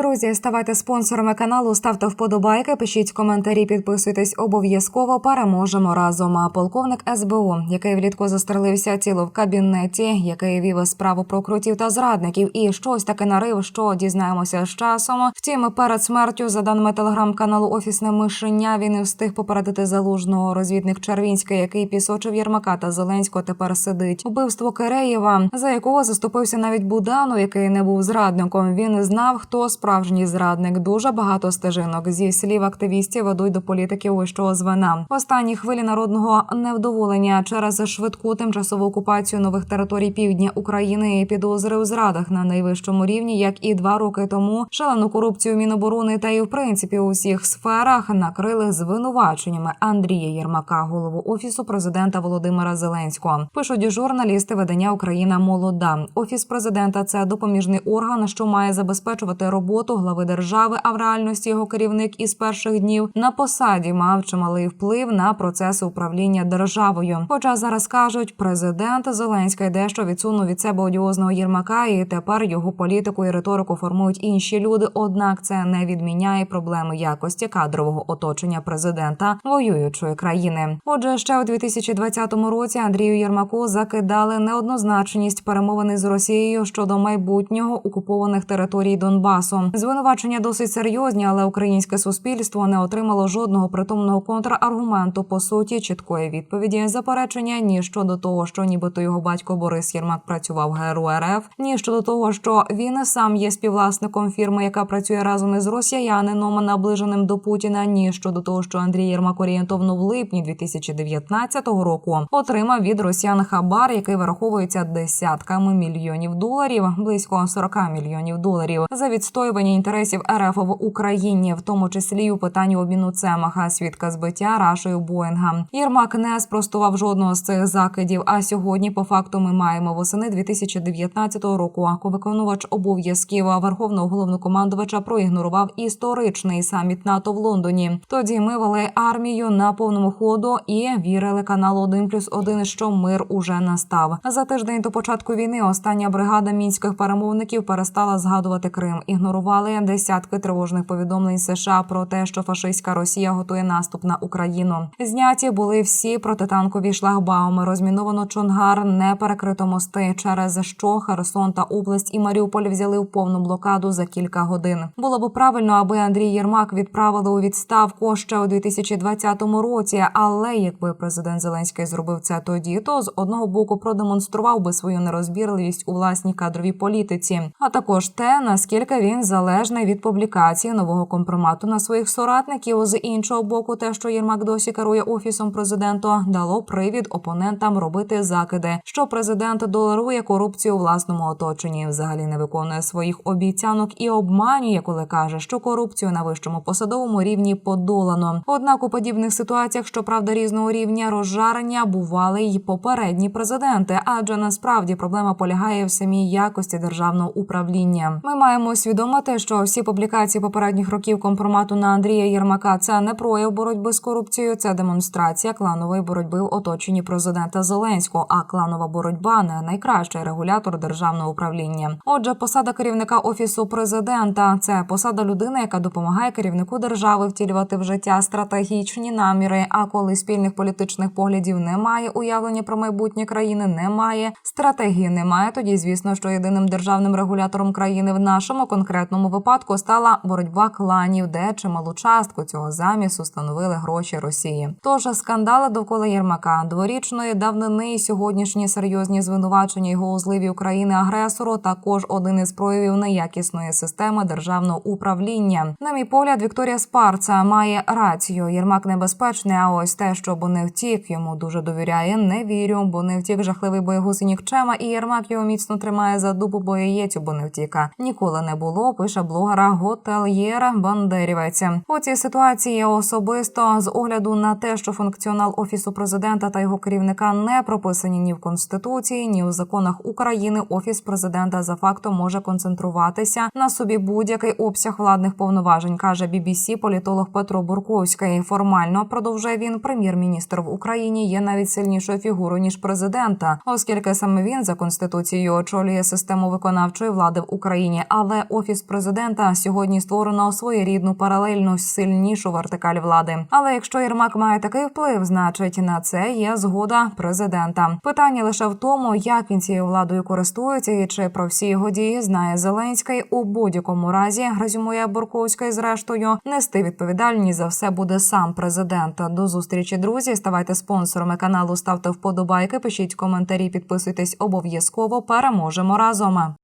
Друзі, ставайте спонсорами каналу, ставте вподобайки, пишіть коментарі, підписуйтесь обов'язково. Переможемо разом. А полковник СБУ, який влітку застрелився тіло в кабінеті, який вів справу про крутів та зрадників, і щось таке нарив, що дізнаємося з часом. Втім, перед смертю, за даними телеграм-каналу Офісне мишеня, він і встиг попередити залужного розвідник Червінський, який пісочив Єрмака та Зеленського. Тепер сидить вбивство Киреєва, за якого заступився навіть Будану, який не був зрадником. Він знав, хто справжній зрадник. Дуже багато стежинок зі слів активістів ведуть до політиків вищого звена. В останній хвилі народного невдоволення через швидку тимчасову окупацію нових територій півдня України і підозри у зрадах на найвищому рівні, як і два роки тому, шалену корупцію Міноборони та і в принципі у всіх сферах накрили звинуваченнями Андрія Єрмака, голову офісу президента Володимира Зеленського. Пишуть журналісти видання Україна Молода. Офіс президента це допоміжний орган, що має забезпечувати роботу глави держави. А в реальності його керівник із перших днів на посаді мав чималий вплив на процеси управління державою. Хоча зараз кажуть, президент Зеленський дещо відсунув від себе одіозного Єрмака, і тепер його політику і риторику формують інші люди. Однак це не відміняє проблеми якості кадрового оточення президента воюючої країни. Отже, ще у 2020 році Андрію Єрмаку закидали неоднозначність перемовини з Росією щодо майбутнього окупованих територій Донбасу. Звинувачення досить серйозні, але українське суспільство не отримало жодного притомного контраргументу. По суті чіткої відповіді заперечення ні щодо того, що нібито його батько Борис Єрмак працював ГРУ РФ, ні щодо того, що він сам є співвласником фірми, яка працює разом із росіянином, наближеним до Путіна, ні щодо того, що Андрій Єрмак орієнтовно в липні 2019 року отримав від росіян хабар, який враховується десятками мільйонів доларів, близько 40 мільйонів доларів за відстоювання інтересів РФ в Україні, в тому числі у питанні обміну цемаха, свідка збиття рашою Боїнга. Єрмак не спростував жодного з цих закидів. А сьогодні, по факту, ми маємо восени 2019 року. Виконувач обов'язків верховного головнокомандувача проігнорував історичний саміт НАТО в Лондоні. Тоді ми вели армію на повному ходу і вірили каналу 1 плюс 1, що мир уже настав. За тиждень до початку війни остання бригада мінських перемовників перестала згадувати Крим. Ігнорували десятки тривожних повідомлень США про те, що фашистська Росія готує наступ на Україну. Зняті були всі протитанкові шлагбауми. Розміновано Чонгар, не перекрито мости, через що Херсон та область і Маріуполь взяли в повну блокаду за кілька годин. Було б правильно, аби Андрій Єрмак відправили у відставку ще у 2020 році. Але якби президент Зеленський зробив це тоді, то з одного боку продемонстрував би свою нерозбірливість у власній кадровій політиці, а також те, наскільки він залежний від публікації нового компромату на своїх соратників. З іншого боку, те, що Єрмак досі керує офісом президента, дало привід опонентам робити закиди, що президент доларує корупцію у власному оточенні, взагалі не виконує своїх обіцянок і обманює, коли каже, що корупцію на вищому посадовому рівні подолано. Однак у подібних ситуаціях, щоправда, різного рівня розжарення бували й попередні президенти, адже насправді проблема полягає в самій якості державного управління. Ми маємо усвідомити, що всі публікації попередніх років компромату на Андрія Єрмака це не прояв боротьби з корупцією, це демонстрація кланової боротьби в оточенні президента Зеленського. А кланова боротьба не найкращий регулятор державного управління. Отже, посада керівника офісу президента це посада людини, яка допомагає керівнику держави втілювати в життя стратегічні наміри. А коли спільних політичних поглядів немає, уявлення про майбутнє країни немає, стратегії немає. Тоді звісно, що єдиним державним регулятором країни в нашому конкретному випадку стала боротьба кланів, де чималу частку цього замісу становили гроші Росії. Тож скандали довкола Єрмака, дворічної давнини і сьогоднішні серйозні звинувачення його у зливі України агресору також один із проявів неякісної системи державного управління. На мій погляд, Вікторія Спарца має рацію. Єрмак небезпечний. А ось те, щоб не втік, йому дуже довіряє. Не вірю, бо не втік жахливий боєгус і нікчема, і Єрмак його міцно тримає за дупу, бо яєцю, бо не втіка. Ніколи не було. Пише блогера Готельєра Бандерівець. У цій ситуації особисто з огляду на те, що функціонал офісу президента та його керівника не прописані ні в конституції, ні у законах України. Офіс президента за фактом може концентруватися на собі будь-який обсяг владних повноважень, каже BBC політолог Петро Бурковський. Формально продовжує він прем'єр-міністр в Україні є навіть сильнішою фігурою ніж президента, оскільки саме він за конституцією очолює систему виконавчої влади в Україні. Але офіс президента сьогодні створено своєрідну паралельну сильнішу вертикаль влади. Але якщо Єрмак має такий вплив, значить на це є згода президента. Питання лише в тому, як він цією владою користується і чи про всі його дії знає Зеленський. У будь-якому разі резюмує Бурковський. Зрештою, нести відповідальність за все буде сам президент. До зустрічі, друзі. Ставайте спонсорами каналу, ставте вподобайки, пишіть коментарі, підписуйтесь обов'язково. Переможемо разом.